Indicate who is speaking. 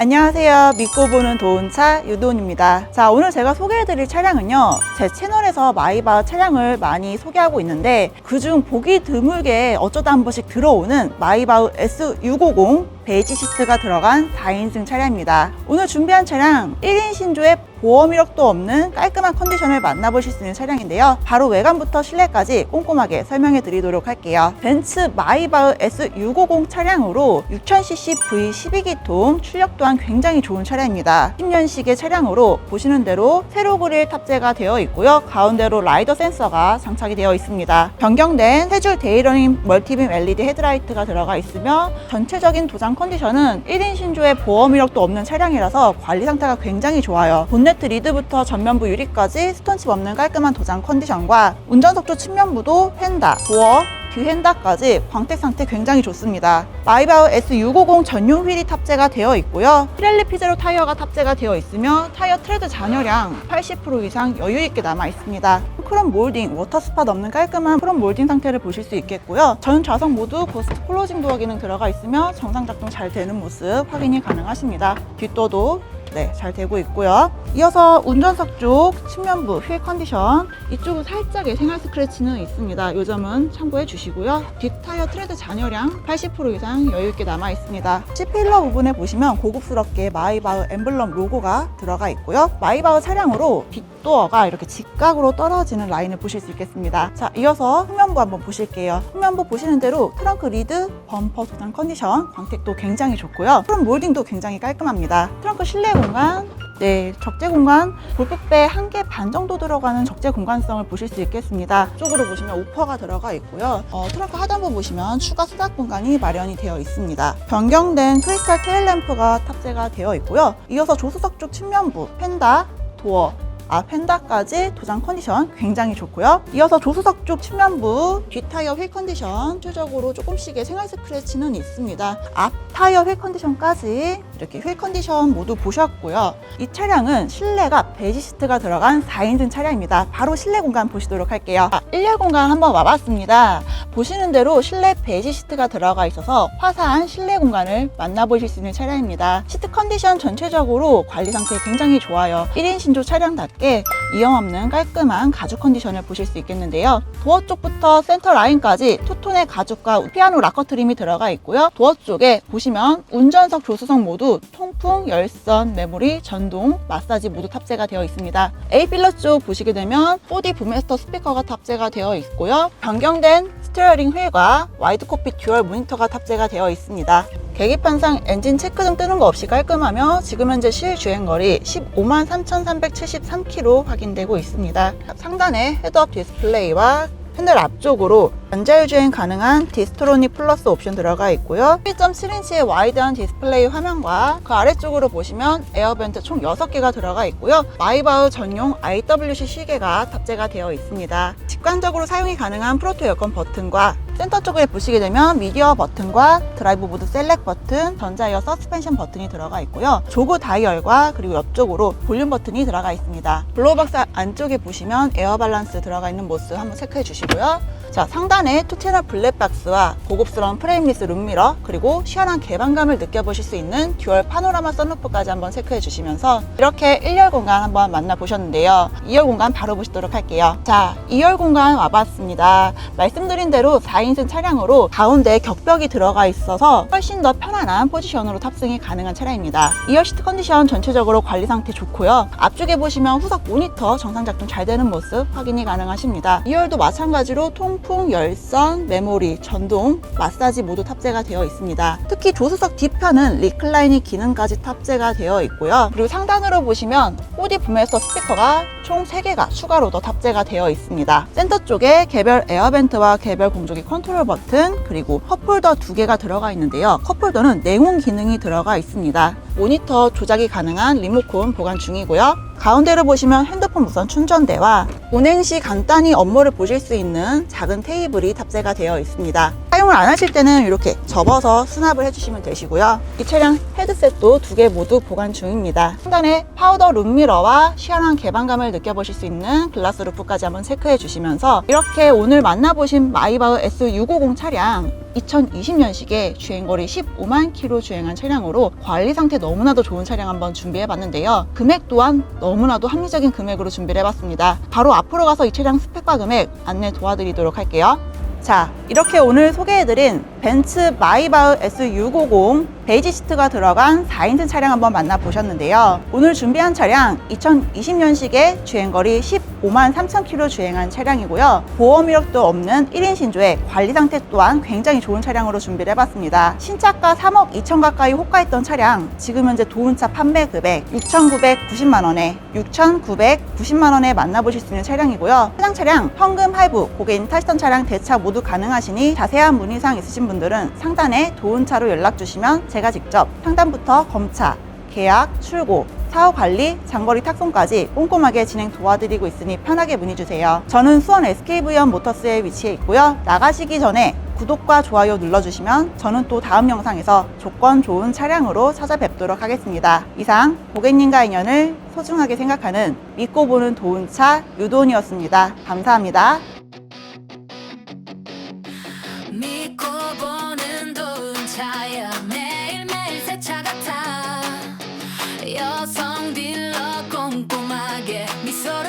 Speaker 1: 안녕하세요. 믿고 보는 도운차 유도운입니다. 자, 오늘 제가 소개해드릴 차량은요. 제 채널에서 마이바 차량을 많이 소개하고 있는데 그중 보기 드물게 어쩌다 한 번씩 들어오는 마이바흐 S650 베이지 시트가 들어간 4인승 차량입니다. 오늘 준비한 차량 1인 신조에 보험 이력도 없는 깔끔한 컨디션을 만나보실 수 있는 차량인데요. 바로 외관부터 실내까지 꼼꼼하게 설명해 드리도록 할게요. 벤츠 마이바흐 S650 차량으로 6000cc V12기통 출력 또한 굉장히 좋은 차량입니다. 10년식의 차량으로 보시는 대로 세로 그릴 탑재가 되어 있고요. 가운데로 라이더 센서가 장착이 되어 있습니다. 변경된 세줄 데이러닝 멀티빔 LED 헤드라이트가 들어가 있으며 전체적인 도장 컨디션은 1인 신조에 보험 이력도 없는 차량이라서 관리 상태가 굉장히 좋아요. 본네트 리드부터 전면부 유리까지 스톤칩 없는 깔끔한 도장 컨디션과 운전석 쪽 측면부도 펜다, 도어, 뒤 핸다까지 광택 상태 굉장히 좋습니다. 마이바흐 S650 전용 휠이 탑재가 되어 있고요. 피렐리 피제로 타이어가 탑재가 되어 있으며 타이어 트레드 잔여량 80% 이상 여유 있게 남아 있습니다. 크롬 몰딩, 워터 스팟 없는 깔끔한 크롬 몰딩 상태를 보실 수 있겠고요. 전 좌석 모두 고스트 클로징 도어 기능 들어가 있으며 정상 작동 잘 되는 모습 확인이 가능하십니다. 뒷도도 네, 잘 되고 있고요. 이어서 운전석 쪽 측면부 휠 컨디션 이쪽은 살짝의 생활 스크래치는 있습니다. 이 점은 참고해 주시고요. 뒷 타이어 트레드 잔여량 80% 이상 여유 있게 남아 있습니다. C필러 부분에 보시면 고급스럽게 마이바흐 엠블럼 로고가 들어가 있고요. 마이바흐 차량으로 뒷도어가 이렇게 직각으로 떨어지는 라인을 보실 수 있겠습니다. 자, 이어서 후면부 한번 보실게요. 후면부 보시는 대로 트렁크 리드, 범퍼 도장 컨디션, 광택도 굉장히 좋고요. 프롬 몰딩도 굉장히 깔끔합니다. 트렁크 실내 공간, 네, 적재 공간 골프배 한 개 반 정도 들어가는 적재 공간성을 보실 수 있겠습니다. 쪽으로 보시면 오퍼가 들어가 있고요. 어, 트렁크 하단부 보시면 추가 수납 공간이 마련이 되어 있습니다. 변경된 크리스탈 테일 램프가 탑재가 되어 있고요. 이어서 조수석 쪽 측면부 펜다, 도어, 앞 펜다까지 도장 컨디션 굉장히 좋고요. 이어서 조수석 쪽 측면부 뒷타이어 휠 컨디션 최적으로 조금씩의 생활 스크래치는 있습니다. 앞 타이어 휠 컨디션까지 이렇게 휠 컨디션 모두 보셨고요. 이 차량은 실내가 베이지 시트가 들어간 4인승 차량입니다. 바로 실내 공간 보시도록 할게요. 아, 1열 공간 한번 와봤습니다. 보시는 대로 실내 베이지 시트가 들어가 있어서 화사한 실내 공간을 만나보실 수 있는 차량입니다. 시트 컨디션 전체적으로 관리 상태 굉장히 좋아요. 1인 신조 차량답게 이염 없는 깔끔한 가죽 컨디션을 보실 수 있겠는데요. 도어 쪽부터 센터 라인까지 투톤의 가죽과 피아노 락커 트림이 들어가 있고요. 도어 쪽에 보시면 운전석, 조수석 모두 통풍, 열선, 메모리, 전동, 마사지 모두 탑재가 되어 있습니다. A필러 쪽 보시게 되면 4D 부메스터 스피커가 탑재가 되어 있고요. 변경된 스 티어링 휠과 와이드 코핏 듀얼 모니터가 탑재가 되어 있습니다. 계기판상 엔진 체크 등 뜨는 거 없이 깔끔하며 지금 현재 실 주행거리 15만 3,373km 확인되고 있습니다. 상단에 헤드업 디스플레이와 핸들 앞쪽으로 전자유주행 가능한 디스트로닉 플러스 옵션 들어가 있고요. 1.7인치의 와이드한 디스플레이 화면과 그 아래쪽으로 보시면 에어벤트 총 6개가 들어가 있고요. 마이바흐 전용 IWC 시계가 탑재가 되어 있습니다. 직관적으로 사용이 가능한 프로토 에어컨 버튼과 센터 쪽에 보시게 되면 미디어 버튼과 드라이브 모드 셀렉 버튼, 전자이어 서스펜션 버튼이 들어가 있고요. 조그 다이얼과 그리고 옆쪽으로 볼륨 버튼이 들어가 있습니다. 블로우박스 안쪽에 보시면 에어 밸런스 들어가 있는 모습 한번 체크해 주시고요. 자, 상단에 투채널 블랙박스와 고급스러운 프레임리스 룸미러 그리고 시원한 개방감을 느껴보실 수 있는 듀얼 파노라마 썬루프까지 한번 체크해 주시면서 이렇게 1열 공간 한번 만나보셨는데요. 2열 공간 바로 보시도록 할게요. 자, 2열 공간 와봤습니다. 말씀드린 대로 4인승 차량으로 가운데 격벽이 들어가 있어서 훨씬 더 편안한 포지션으로 탑승이 가능한 차량입니다. 2열 시트 컨디션 전체적으로 관리 상태 좋고요. 앞쪽에 보시면 후석 모니터 정상 작동 잘 되는 모습 확인이 가능하십니다. 2열도 마찬가지로 통 풍, 열선, 메모리, 전동, 마사지 모두 탑재가 되어 있습니다. 특히 조수석 뒤편은 리클라이닝 기능까지 탑재가 되어 있고요. 그리고 상단으로 보시면 4D 부메스터 스피커가 총 3개가 추가로 더 탑재가 되어 있습니다. 센터 쪽에 개별 에어벤트와 개별 공조기 컨트롤 버튼 그리고 컵홀더 2개가 들어가 있는데요. 컵홀더는 냉온 기능이 들어가 있습니다. 모니터 조작이 가능한 리모컨 보관 중이고요. 가운데로 보시면 핸드폰 무선 충전대와 운행 시 간단히 업무를 보실 수 있는 작은 테이블이 탑재가 되어 있습니다. 사용을 안 하실 때는 이렇게 접어서 수납을 해주시면 되시고요. 이 차량 헤드셋도 두 개 모두 보관 중입니다. 상단에 파우더 룸미러와 시원한 개방감을 느껴보실 수 있는 글라스 루프까지 한번 체크해 주시면서 이렇게 오늘 만나보신 마이바흐 S650 차량 2020년식에 주행거리 15만 킬로 주행한 차량으로 관리 상태 너무나도 좋은 차량 한번 준비해 봤는데요. 금액 또한 너무나도 합리적인 금액으로 준비를 해봤습니다. 바로 앞으로 가서 이 차량 스펙과 금액 안내 도와드리도록 할게요. 자, 이렇게 오늘 소개해드린 벤츠 마이바흐 S650 베이지 시트가 들어간 4인승 차량 한번 만나보셨는데요. 오늘 준비한 차량 2020년식에 주행거리 15만 3천 킬로 주행한 차량이고요. 보험 이력도 없는 1인 신조에 관리 상태 또한 굉장히 좋은 차량으로 준비를 해봤습니다. 신차가 3억 2천 가까이 호가했던 차량 지금 현재 도운차 판매 금액 6,990만 원에 6,990만 원에 만나보실 수 있는 차량이고요. 해당 차량 현금 할부, 고객님 타시던 차량 대차 모두 가능하시니 자세한 문의사항 있으신 분들은 상단에 도운차로 연락 주시면 제가 직접 상담부터 검차, 계약, 출고, 사후 관리, 장거리 탁송까지 꼼꼼하게 진행 도와드리고 있으니 편하게 문의 주세요. 저는 수원 SKV연 모터스에 위치해 있고요. 나가시기 전에 구독과 좋아요 눌러주시면 저는 또 다음 영상에서 조건 좋은 차량으로 찾아뵙도록 하겠습니다. 이상 고객님과 인연을 소중하게 생각하는 믿고 보는 도운차 유돈이었습니다. 감사합니다.
Speaker 2: dillo con pomague, mi sono